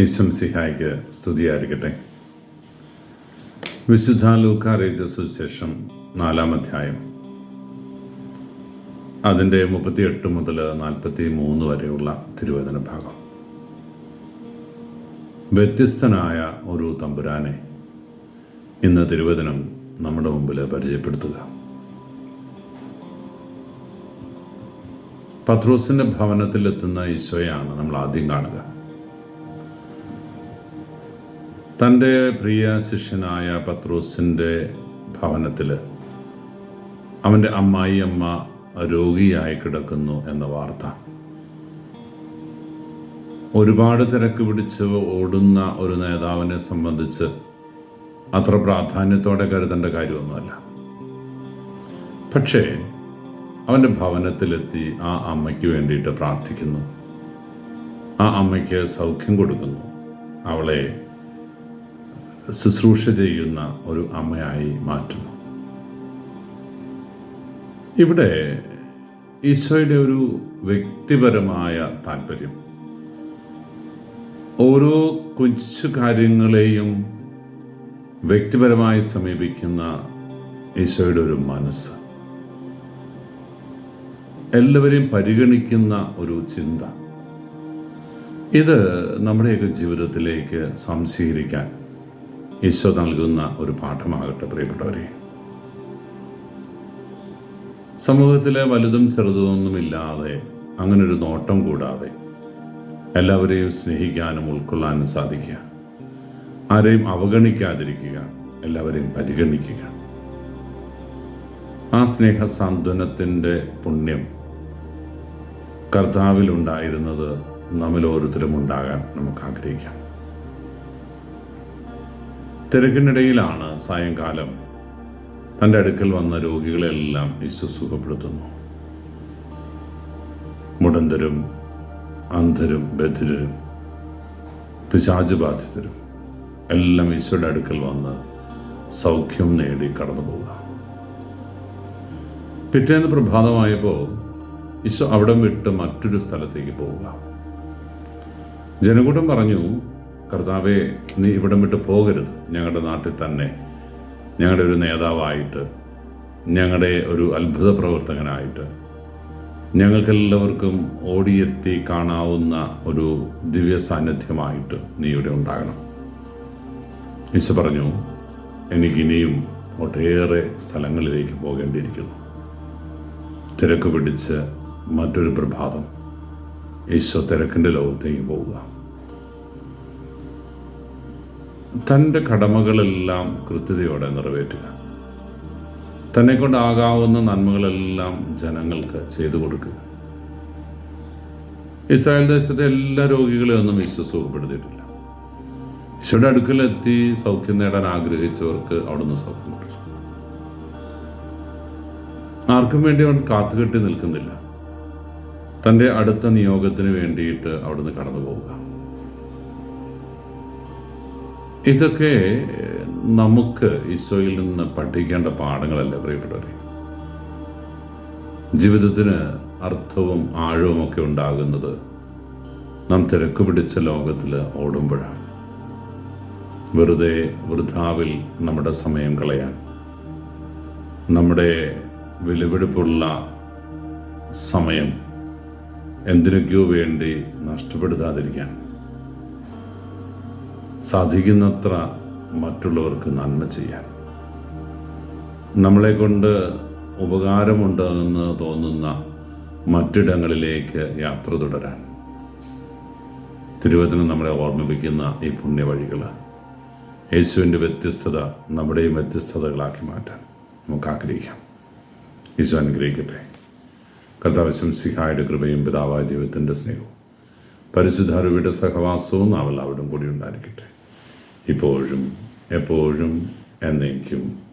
ഈശ്വം സ്തുതിയായിരിക്കട്ടെ. വിശുദ്ധ ലൂക്കാറിയിച്ച സുശേഷം നാലാം അധ്യായം. അതിന്റെ മുപ്പത്തിയെട്ട് മുതൽ നാൽപ്പത്തി മൂന്ന് വരെയുള്ള തിരുവചന ഭാഗം. വ്യത്യസ്തനായ ഒരു തമ്പുരാനെ ഇന്ന് തിരുവചനം നമ്മുടെ മുമ്പിൽ പരിചയപ്പെടുത്തുക. പത്രോസിന്റെ ഭവനത്തിലെത്തുന്ന ഈശോയാണ് നമ്മൾ ആദ്യം കാണുക. തന്റെ പ്രിയ ശിഷ്യനായ പത്രോസിന്റെ ഭവനത്തിൽ അവന്റെ അമ്മായി അമ്മ രോഗിയായി കിടക്കുന്നു എന്ന വാർത്ത. ഒരുപാട് തിരക്ക് പിടിച്ച് ഓടുന്ന ഒരു നേതാവിനെ സംബന്ധിച്ച് അത്ര പ്രാധാന്യത്തോടെ കരുതേണ്ട കാര്യമൊന്നുമല്ല. പക്ഷേ അവന്റെ ഭവനത്തിലെത്തി ആ അമ്മയ്ക്ക് വേണ്ടിയിട്ട് പ്രാർത്ഥിക്കുന്നു. ആ അമ്മയ്ക്ക് സൗഖ്യം കൊടുക്കുന്നു. അവളെ ശുശ്രൂഷ ചെയ്യുന്ന ഒരു അമ്മയായി മാറ്റുന്നു. ഇവിടെ ഈശോയുടെ ഒരു വ്യക്തിപരമായ താല്പര്യം ഓരോ കൊച്ചു കാര്യങ്ങളെയും വ്യക്തിപരമായി സമീപിക്കുന്ന ഈശോയുടെ ഒരു മനസ്സ്. എല്ലാവരെയും പരിഗണിക്കുന്ന ഒരു ചിന്ത. ഇത് നമ്മുടെയൊക്കെ ജീവിതത്തിലേക്ക് സംശീകരിക്കാൻ ഈശോ നൽകുന്ന ഒരു പാഠമാകട്ടെ പ്രിയപ്പെട്ടവരെ. സമൂഹത്തിലെ വലുതും ചെറുതൊന്നുമില്ലാതെ അങ്ങനൊരു നോട്ടം കൂടാതെ എല്ലാവരെയും സ്നേഹിക്കാനും ഉൾക്കൊള്ളാനും സാധിക്കുക. ആരെയും അവഗണിക്കാതിരിക്കുക എല്ലാവരെയും പരിഗണിക്കുക. ആ സ്നേഹ സാന്ത്വനത്തിന്റെ പുണ്യം കർത്താവിലുണ്ടായിരുന്നത് നമ്മിൽ ഓരോരുത്തരും ഉണ്ടാകാൻ നമുക്ക് ആഗ്രഹിക്കാം തിരക്കിനിടയിലാണ് സായങ്കാലം. തന്റെ അടുക്കൽ വന്ന രോഗികളെല്ലാം യേശു സുഖപ്പെടുത്തുന്നു. മുടന്തരും അന്ധരും ബധിരരും പിശാജ് ബാധിതരും എല്ലാം ഈശോയുടെ അടുക്കൽ വന്ന് സൗഖ്യം നേടി കടന്നു പോവുക. പിറ്റേന്ന് പ്രഭാതമായപ്പോൾ ഈശോ അവിടം വിട്ട് മറ്റൊരു സ്ഥലത്തേക്ക് പോവുക. ജനകൂട്ടം പറഞ്ഞു കർത്താവെ നീ ഇവിടം വിട്ട് പോകരുത്. ഞങ്ങളുടെ നാട്ടിൽ തന്നെ ഞങ്ങളുടെ ഒരു നേതാവായിട്ട് ഞങ്ങളുടെ ഒരു അത്ഭുത പ്രവർത്തകനായിട്ട് ഞങ്ങൾക്കെല്ലാവർക്കും ഓടിയെത്തി കാണാവുന്ന ഒരു ദിവ്യ സാന്നിധ്യമായിട്ട് നീ ഇവിടെ ഉണ്ടാകണം. മിസ് പറഞ്ഞു എനിക്കിനിയും ഒട്ടേറെ സ്ഥലങ്ങളിലേക്ക് പോകേണ്ടിയിരിക്കുന്നു. തിരക്ക് പിടിച്ച് മറ്റൊരു പ്രഭാതം. ഈശോ തിരക്കിന്റെ ലോകത്തേക്ക് പോവുക. തന്റെ കടമകളെല്ലാം കൃത്യതയോടെ നിറവേറ്റുക. തന്നെ കൊണ്ടാകാവുന്ന നന്മകളെല്ലാം ജനങ്ങൾക്ക് ചെയ്തു കൊടുക്കുക. ഇസ്രായേൽ ദേശത്തെ എല്ലാ രോഗികളെയും ഒന്നും ഈശോ സുഖപ്പെടുത്തിയിട്ടില്ല ഈശോയുടെ അടുക്കലെത്തി സൗഖ്യം നേടാൻ ആഗ്രഹിച്ചവർക്ക് അവിടുന്ന് സൗഖ്യം കൊടുത്തു. ആർക്കും വേണ്ടി അവൻ കാത്തുകെട്ടി നിൽക്കുന്നില്ല. തന്റെ അടുത്ത നിയോഗത്തിന് വേണ്ടിയിട്ട് അവിടുന്ന് കടന്നു പോവുക ഇതൊക്കെ നമുക്ക് ഈശോയിൽ നിന്ന് പഠിക്കേണ്ട പാഠങ്ങളല്ലേ പ്രിയപ്പെട്ടവരെ? ജീവിതത്തിന് അർത്ഥവും ആഴവും ഒക്കെ ഉണ്ടാകുന്നത് നാം തിരക്ക് പിടിച്ച ലോകത്തിൽ ഓടുമ്പോഴാണ്. വെറുതെ വൃഥാവിൽ നമ്മുടെ സമയം കളയാൻ നമ്മുടെ വിലപിടിപ്പുള്ള സമയം എന്തിനൊക്കെയോ വേണ്ടി നഷ്ടപ്പെടുത്താതിരിക്കാൻ. സാധിക്കുന്നത്ര മറ്റുള്ളവർക്ക് നന്മ ചെയ്യാൻ. നമ്മളെ കൊണ്ട് ഉപകാരമുണ്ടെന്ന് തോന്നുന്ന മറ്റിടങ്ങളിലേക്ക് യാത്ര തുടരാൻ. തിരുവചനം നമ്മളെ ഓർമ്മിപ്പിക്കുന്ന ഈ പുണ്യവഴികൾ യേശുവിന്റെ വ്യത്യസ്തത നമ്മുടെയും വ്യത്യസ്തതകളാക്കി മാറ്റാൻ നമുക്ക് ആഗ്രഹിക്കാം. ഈശോ അനുഗ്രഹിക്കട്ടെ. കഥാവശം സിഹായുടെ കൃപയും പിതാവായ ദൈവത്തിന്റെ സ്നേഹവും പരിശുദ്ധാരുവിയുടെ സഹവാസവും നാം എല്ലാവരും കൂടി ഉണ്ടായിരിക്കട്ടെ. ഇപ്പോഴും എപ്പോഴും എന്നേക്കും